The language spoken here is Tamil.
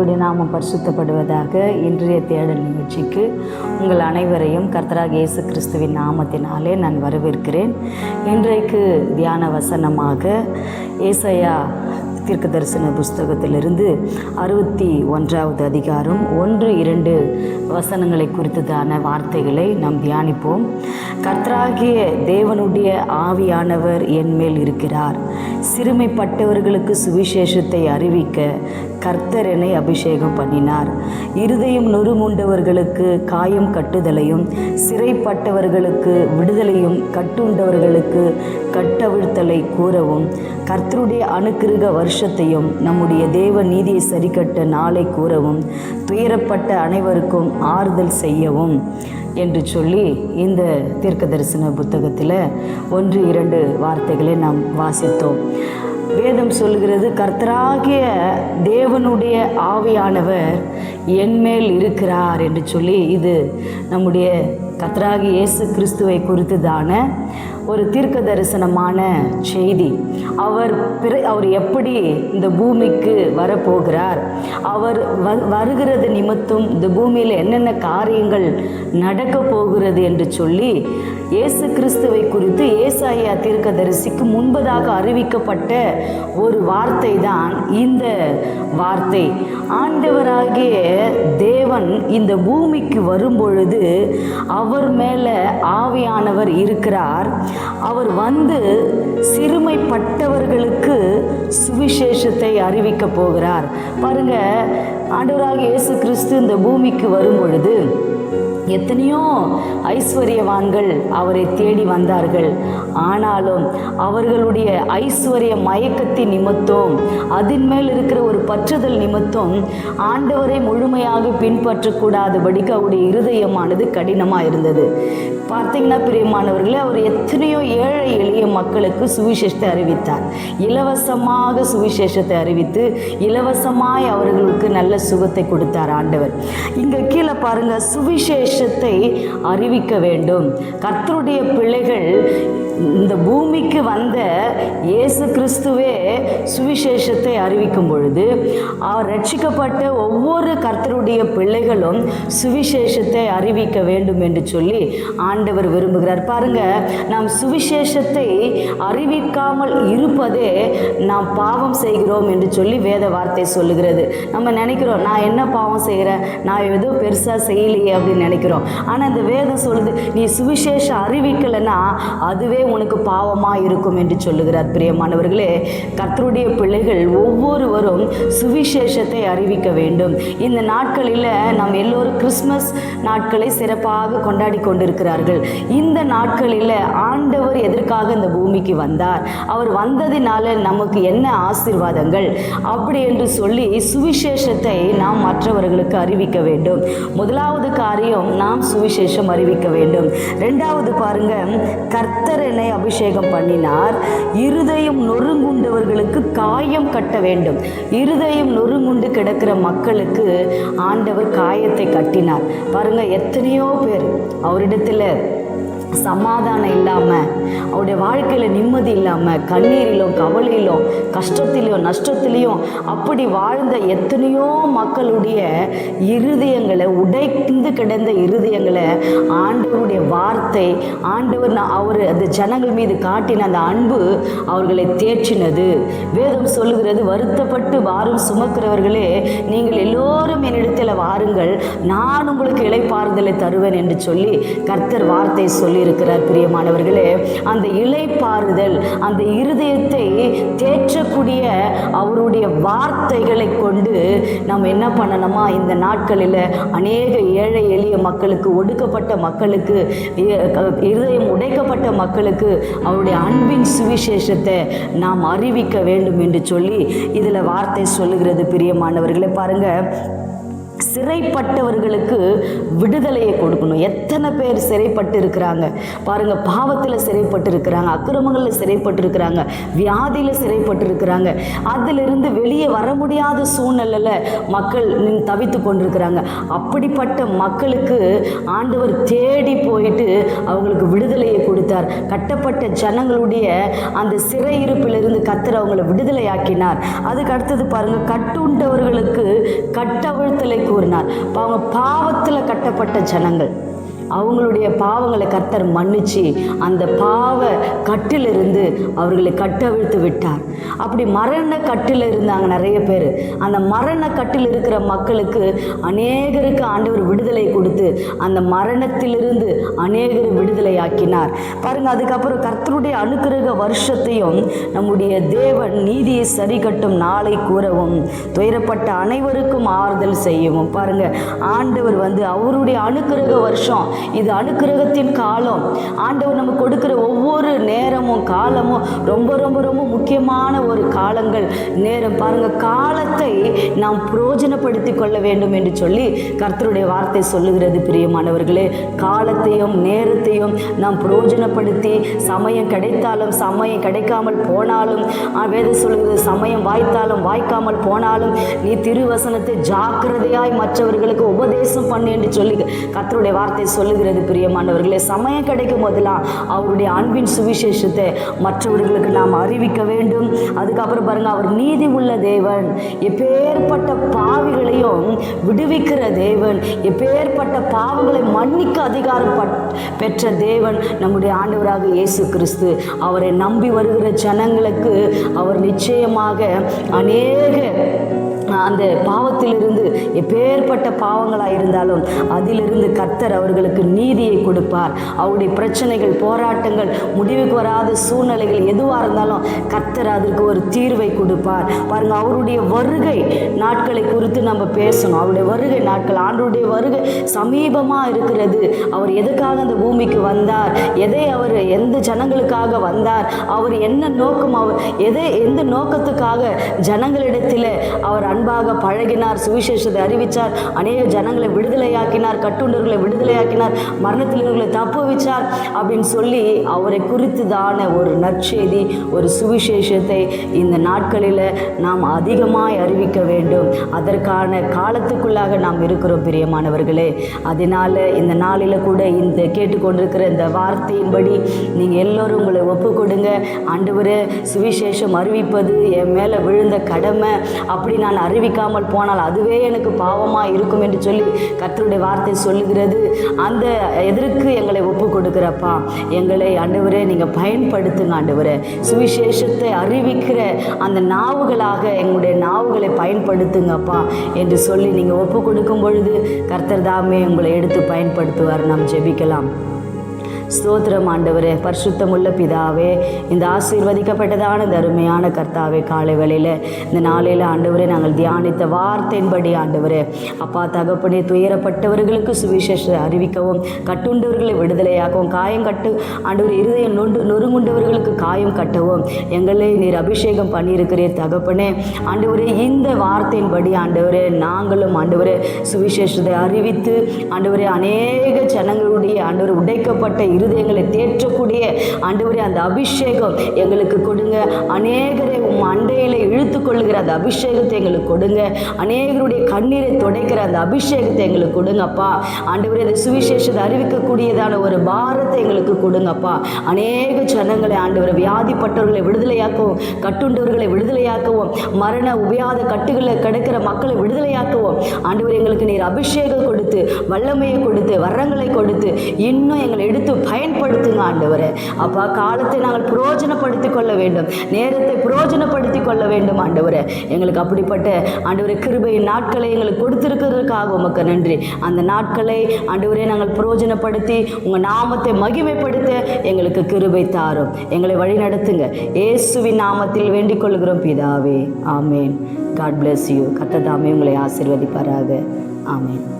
கர்த்தருடைய நாமம் பரிசுத்தப்படுவதாக இன்றைய தேடல் நிகழ்ச்சிக்கு உங்கள் அனைவரையும் கர்த்தராக இயேசு கிறிஸ்துவின் நாமத்தினாலே நான் வரவேற்கிறேன். இன்றைக்கு தியான வசனமாக ஏசையா தீர்க்க தரிசன புஸ்தகத்திலிருந்து அறுபத்தி ஒன்றாவது அதிகாரம் ஒன்று இரண்டு வசனங்களை குறித்ததான வார்த்தைகளை நாம் தியானிப்போம். கர்த்தராகிய தேவனுடைய ஆவியானவர் என் மேல் இருக்கிறார். சிறுமைப்பட்டவர்களுக்கு சுவிசேஷத்தை அறிவிக்க கர்த்தரனை அபிஷேகம் பண்ணினார். இருதயம் நொறுமுண்டவர்களுக்கு காயம் கட்டுதலையும் சிறைப்பட்டவர்களுக்கு விடுதலையும் கட்டுண்டவர்களுக்கு கட்டவிழ்த்தலை கூறவும் கர்த்தருடைய அணுக்கிருக வருஷத்தையும் நம்முடைய தேவ நீதியை சரிக்கட்ட நாளை கூறவும் துயரப்பட்ட அனைவருக்கும் ஆறுதல் செய்யவும். என்று சொல்லி இந்த தீர்க்க தரிசன புத்தகத்தில் ஒன்று இரண்டு வார்த்தைகளை நாம் வாசித்தோம். வேதம் சொல்கிறது கர்த்தராகிய தேவனுடைய ஆவியானவர் என்மேல் இருக்கிறார் என்று சொல்லி இது நம்முடைய கத்ராகி இயேசு கிறிஸ்துவை குறித்துதான ஒரு தீர்க்க தரிசனமான செய்தி. அவர் பிற அவர் எப்படி இந்த பூமிக்கு வரப்போகிறார்? அவர் வ வருகிறது நிமித்தம் இந்த பூமியில் என்னென்ன காரியங்கள் நடக்க போகிறது என்று சொல்லி இயேசு கிறிஸ்துவை குறித்து ஏசாயா தீர்க்கதரிசிக்கு முன்பதாக அறிவிக்கப்பட்ட ஒரு வார்த்தை தான் இந்த வார்த்தை. ஆண்டவராகிய தேவன் இந்த பூமிக்கு வரும்பொழுது அவர் மேலே ஆவியானவர் இருக்கிறார். அவர் வந்து சிறுமைப்பட்டவர்களுக்கு சுவிசேஷத்தை அறிவிக்க போகிறார். பாருங்க ஆண்டவராக இயேசு கிறிஸ்து இந்த பூமிக்கு வரும் பொழுது எத்தனையோ ஐஸ்வர்யவான்கள் அவரை தேடி வந்தார்கள். ஆனாலும் அவர்களுடைய ஐஸ்வர்ய மயக்கத்தின் நிமித்தம் அதன் மேல் இருக்கிற ஒரு பற்றுதல் நிமித்தம் ஆண்டவரை முழுமையாக பின்பற்றக்கூடாதபடிக்கு அவருடைய இருதயமானது கடினமாக இருந்தது. பார்த்தீங்கன்னா பிரியமானவர்களே அவர் எத்தனையோ ஏழை எளிய மக்களுக்கு சுவிசேஷத்தை அறிவித்தார். இலவசமாக சுவிசேஷத்தை அறிவித்து இலவசமாய் அவர்கள் அவர்களுக்கு நல்ல சுகத்தை கொடுத்தார் ஆண்டவர். இங்கே கீழே பாருங்க சுவிசேஷத்தை அறிவிக்க வேண்டும். கர்த்தருடைய பிள்ளைகள் இந்த பூமிக்கு வந்த இயேசு கிறிஸ்துவே சுவிசேஷத்தை அறிவிக்கும் பொழுது அவர் ரட்சிக்கப்பட்ட ஒவ்வொரு கர்த்தருடைய பிள்ளைகளும் சுவிசேஷத்தை அறிவிக்க வேண்டும் என்று சொல்லி ஆண்டவர் விரும்புகிறார். பாருங்க நாம் சுவிசேஷத்தை அறிவிக்காமல் இருப்பதே நாம் பாவம் செய்கிறோம் என்று சொல்லி வேத வார்த்தை சொல்லுகிறது. நம்ம நினைக்கிறோம் நான் என்ன பாவம் செய்கிறேன் நான் ஏதோ பெருசாக செய்யலையே அப்படின்னு நினைக்கிறோம். ஆனால் இந்த வேதம் சொல்லுது நீ சுவிசேஷம் அறிவிக்கலைன்னா அதுவே உனக்கு பாவமாக இருக்கும் என்று சொல்லுகிறார். பிரியமானவர்களே கர்த்தருடைய பிள்ளைகள் ஒவ்வொருவரும் சுவிசேஷத்தை அறிவிக்க வேண்டும். இந்த நாட்களில் நாம் எல்லோரும் கிறிஸ்மஸ் நாட்களை சிறப்பாக கொண்டாடி கொண்டிருக்கிறார்கள். இந்த நாட்களில் ஆண்டவர் எதற்காக இந்த பூமிக்கு வந்தார்? அவர் வந்ததினால நமக்கு என்ன ஆசீர்வாதங்கள்? அப்படி என்று சொல்லி சுவிசேஷத்தை நாம் மற்றவர்களுக்கு அறிவிக்க வேண்டும். முதலாவது காரியம் நாம் சுவிசேஷம் அறிவிக்க வேண்டும். ரெண்டாவது பாருங்க கர்த்தர் என்னை அபிஷேகம் பண்ணினார். இருதயம் நொறுங்குண்டவர்களுக்கு காயம் கட்ட வேண்டும். இருதயம் நொறுங்குண்டு கிடக்கிற மக்களுக்கு ஆண்டவர் காயத்தை கட்டினார். பாருங்க எத்தனையோ பேர் அவரிடத்தில் சமாதானம் இல்லாமல் அவருடைய வாழ்க்கையில் நிம்மதி இல்லாமல் கண்ணீரிலும் கவலையிலும் கஷ்டத்திலையும் நஷ்டத்திலையும் அப்படி வாழ்ந்த எத்தனையோ மக்களுடைய இருதயங்களை உடைந்து கிடந்த இருதயங்களை ஆண்டவருடைய வார்த்தை ஆண்டவர் அவர் அந்த ஜனங்கள் மீது காட்டின அந்த அன்பு அவர்களை தேற்றினது. வேதம் சொல்லுகிறது வருத்தப்பட்டு வாரும் சுமக்கிறவர்களே நீங்கள் எல்லோரும் என்னிடத்தில் வாருங்கள். நான் உங்களுக்கு இளைப்பாறுதலை தருவேன் என்று சொல்லி கர்த்தர் வார்த்தை சொல்லி சொல்லியிருக்கிறார் பிரியமானவர்களே. அந்த இளைப்பாறுதல் அந்த இருதயத்தை தேற்றக்கூடிய அவருடைய வார்த்தைகளை கொண்டு நம்ம என்ன பண்ணணுமா? இந்த நாட்களில் அநேக ஏழை எளிய மக்களுக்கு ஒடுக்கப்பட்ட மக்களுக்கு இருதயம் உடைக்கப்பட்ட மக்களுக்கு அவருடைய அன்பின் சுவிசேஷத்தை நாம் அறிவிக்க வேண்டும் என்று சொல்லி இதில் வார்த்தை சொல்லுகிறது பிரியமானவர்களை. பாருங்க சிறைப்பட்டவர்களுக்கு விடுதலையை கொடுக்கணும். எத்தனை பேர் சிறைப்பட்டு இருக்கிறாங்க பாருங்க பாவத்தில் சிறைப்பட்டு இருக்கிறாங்க அக்கிரமங்களில் சிறைப்பட்டு இருக்கிறாங்க வியாதியில் சிறைப்பட்டு இருக்கிறாங்க அதிலிருந்து வெளியே வர முடியாத சூழ்நிலையில் மக்கள் நின் தவித்து கொண்டிருக்கிறாங்க. அப்படிப்பட்ட மக்களுக்கு ஆண்டவர் தேடி போயிட்டு அவங்களுக்கு விடுதலையை கொடுத்தார். கட்டப்பட்ட ஜனங்களுடைய அந்த சிறையிருப்பிலிருந்து கத்தர் அவங்களை விடுதலையாக்கினார். அதுக்கு அடுத்தது பாருங்க கட்டுண்டவர்களுக்கு கட்டவிழ்த்தலை கூறினார் நாள். அவங்க பாவத்தில் கட்டப்பட்ட ஜனங்கள். அவங்களுடைய பாவங்களை கர்த்தர் மன்னிச்சு அந்த பாவ கட்டிலிருந்து அவர்களை கட்டவிழ்த்து விட்டார். அப்படி மரண கட்டில் இருந்தாங்க நிறைய பேர். அந்த மரண கட்டில் இருக்கிற மக்களுக்கு அநேகருக்கு ஆண்டவர் விடுதலை கொடுத்து அந்த மரணத்திலிருந்து அநேகர் விடுதலை ஆக்கினார் பாருங்க அதுக்கப்புறம் கர்த்தருடைய அனுக்கிரக வருஷத்தையும் நம்முடைய தேவன் நீதியை சரி கட்டும் நாளை கூறவும் துயரப்பட்ட அனைவருக்கும் ஆறுதல் செய்யவும். பாருங்க ஆண்டவர் வந்து அவருடைய அனுக்கிரக வருஷம் இது அனுக்கிரகத்தின் காலம். ஆண்டவர் நம்ம கொடுக்கிற ஒவ்வொரு நேரமும் காலமும் ரொம்ப ரொம்ப ரொம்ப முக்கியமான ஒரு காலங்கள். நேரம் பாருங்க காலத்தை நாம் பிரயோஜனப்படுத்தி கொள்ள வேண்டும் என்று சொல்லி கர்த்தருடைய வார்த்தை சொல்லுகிறது பிரியமானவர்களே. காலத்தையும் நேரத்தையும் நாம் பிரயோஜனப்படுத்தி சமயம் கிடைத்தாலும் சமயம் கிடைக்காமல் போனாலும் ஆ, வேதம் சொல்லுகிறது சமயம் வாய்த்தாலும் வாய்க்காமல் போனாலும் நீ திருவசனத்தை ஜாக்கிரதையாய் மற்றவர்களுக்கு உபதேசம் பண்ணு என்று சொல்லி கர்த்தருடைய வார்த்தை சொல்லுகிறது பிரியமானவர்களே. சமயம் கிடைக்கும் போதெல்லாம் அவருடைய அன்பின் சுவிசேஷத்தை மற்றவர்களுக்கு நாம் அறிவிக்க வேண்டும். அதுக்கப்புறம் பாருங்க அவர் நீதி உள்ள தேவன். எப்பேற்பட்ட பாவிகளையும் விடுவிக்கிற தேவன். எப்பேற்பட்ட பாவங்களை மன்னிக்க அதிகாரம் பெற்ற தேவன் நம்முடைய ஆண்டவராக இயேசு கிறிஸ்து. அவரை நம்பி வருகிற ஜனங்களுக்கு அவர் நிச்சயமாக அநேக அந்த பாவத்திலிருந்து எப்பேற்பட்ட பாவங்களாக இருந்தாலும் அதிலிருந்து கர்த்தர் அவர்களுக்கு நீதியை கொடுப்பார். அவருடைய பிரச்சனைகள் போராட்டங்கள் முடிவுக்கு வராத சூழ்நிலைகள் எதுவாக இருந்தாலும் கர்த்தர் அதற்கு ஒரு தீர்வை கொடுப்பார். பாருங்க அவருடைய வருகை நாட்களை குறித்து நம்ம பேசணும். அவருடைய வருகை நாட்கள் ஆண்டருடைய வருகை சமீபமாக இருக்கிறது. அவர் எதுக்காக அந்த பூமிக்கு வந்தார்? எதை அவர் எந்த ஜனங்களுக்காக வந்தார்? அவர் என்ன நோக்கம்? அவர் எதை எந்த நோக்கத்துக்காக ஜனங்களிடத்தில் அவர் அன்பாக பழகினார் சுவிசேஷத்தை அறிவித்தார் அநேக ஜனங்களை விடுதலையாக்கினார் கட்டுண்டர்களை விடுதலையாக்கினார் மரணத்தில் தப்புவிச்சார் அப்படின்னு சொல்லி அவரை குறித்து தான ஒரு நற்செய்தி ஒரு சுவிசேஷத்தை இந்த நாட்களில் நாம் அதிகமாய் அறிவிக்க வேண்டும். அதற்கான காலத்துக்குள்ளாக நாம் இருக்கிறோம் பிரியமானவர்களே. அதனால் இந்த நாளில் கூட இந்த கேட்டுக்கொண்டிருக்கிற இந்த வார்த்தையின்படி நீங்கள் எல்லோரும் உங்களை ஒப்பு கொடுங்க சுவிசேஷம் அறிவிப்பது என் மேலே விழுந்த கடமை. அப்படி நான் அறிவிக்காமல் போனால் அதுவே எனக்கு பாவமாக இருக்கும் என்று சொல்லி கர்த்தருடைய வார்த்தை சொல்லுகிறது. அந்த எதற்கு எங்களை ஒப்பு கொடுக்குறப்பா எங்களை ஆண்டவரே நீங்கள் பயன்படுத்துங்க ஆண்டவரே. சுவிசேஷத்தை அறிவிக்கிற அந்த நாவுகளாக எங்களுடைய நாவுகளை பயன்படுத்துங்கப்பா என்று சொல்லி நீங்கள் ஒப்பு கொடுக்கும் பொழுது கர்த்தர் தாமே உங்களை எடுத்து பயன்படுத்துவார். நாம் ஜெபிக்கலாம். ஸ்தோத்திரம் ஆண்டவரே. பரிசுத்தமுள்ள பிதாவே இந்த ஆசீர்வதிக்கப்பட்டதான இந்த அருமையான கர்த்தாவே காலை வேளையில் இந்த நாளையில் ஆண்டவரே நாங்கள் தியானித்த வார்த்தையின்படி ஆண்டவரே அப்பா தகப்பனே துயரப்பட்டவர்களுக்கு சுவிசேஷ அறிவிக்கவும் கட்டுண்டவர்களை விடுதலையாக்கவும் காயம் கட்டு ஆண்டவர் இருதயம் நொண்டு நொறுங்குண்டவர்களுக்கு காயம் கட்டவும் எங்களை நீர் அபிஷேகம் பண்ணியிருக்கிறீர் தகப்பனே. ஆண்டவரே இந்த வார்த்தையின்படி ஆண்டவரே நாங்களும் ஆண்டவரே சுவிசேஷத்தை அறிவித்து ஆண்டவரே அநேக ஜனங்களுடைய ஆண்டவர் உடைக்கப்பட்ட இருதயங்களை தேற்றக்கூடிய ஆண்டவரே அந்த அபிஷேகம் எங்களுக்கு கொடுங்க. அநேகரை உம் அண்டையில் இழுத்து கொள்ளுகிற அந்த அபிஷேகத்தை எங்களுக்கு கொடுங்க. அநேகருடைய கண்ணீரை துடைக்கிற அந்த அபிஷேகத்தை எங்களுக்கு கொடுங்கப்பா. ஆண்டவரே இந்த சுவிசேஷத்தை அறிவிக்கக்கூடியதான ஒரு பாரத்தை எங்களுக்கு கொடுங்கப்பா. அநேக ஜனங்களை ஆண்டவரை வியாதிப்பட்டவர்களை விடுதலையாக்கவும் கட்டுண்டவர்களை விடுதலையாக்கவும் மரண உபயாத கட்டுகளில் கிடக்கிற மக்களை விடுதலையாக்கவும் ஆண்டவர் எங்களுக்கு நீர் அபிஷேகம் கொடுத்து வல்லமையை கொடுத்து வரங்களை கொடுத்து இன்னும் எங்களை எடுத்து பயன்படுத்துங்க ஆண்டவரை. அப்பா காலத்தை நாங்கள் புரோஜனப்படுத்திக் கொள்ள வேண்டும். நேரத்தை பிரயோஜனப்படுத்தி கொள்ள வேண்டும் ஆண்டவரே. எங்களுக்கு அப்படிப்பட்ட ஆண்டவரே கிருபையின் நாட்களை எங்களுக்கு கொடுத்திருக்கிறதுக்காக உமக்கு நன்றி. அந்த நாட்களை ஆண்டவரே நாங்கள் பிரயோஜனப்படுத்தி உங்கள் நாமத்தை மகிமைப்படுத்த எங்களுக்கு கிருபை தாரும். எங்களை வழி நடத்துங்க. இயேசுவின் நாமத்தில் வேண்டிக் கொள்கிறோம் பிதாவே. ஆமேன். காட் பிளஸ் யூ கத்ததாமே உங்களை ஆசீர்வதிப்பாராக. ஆமேன்.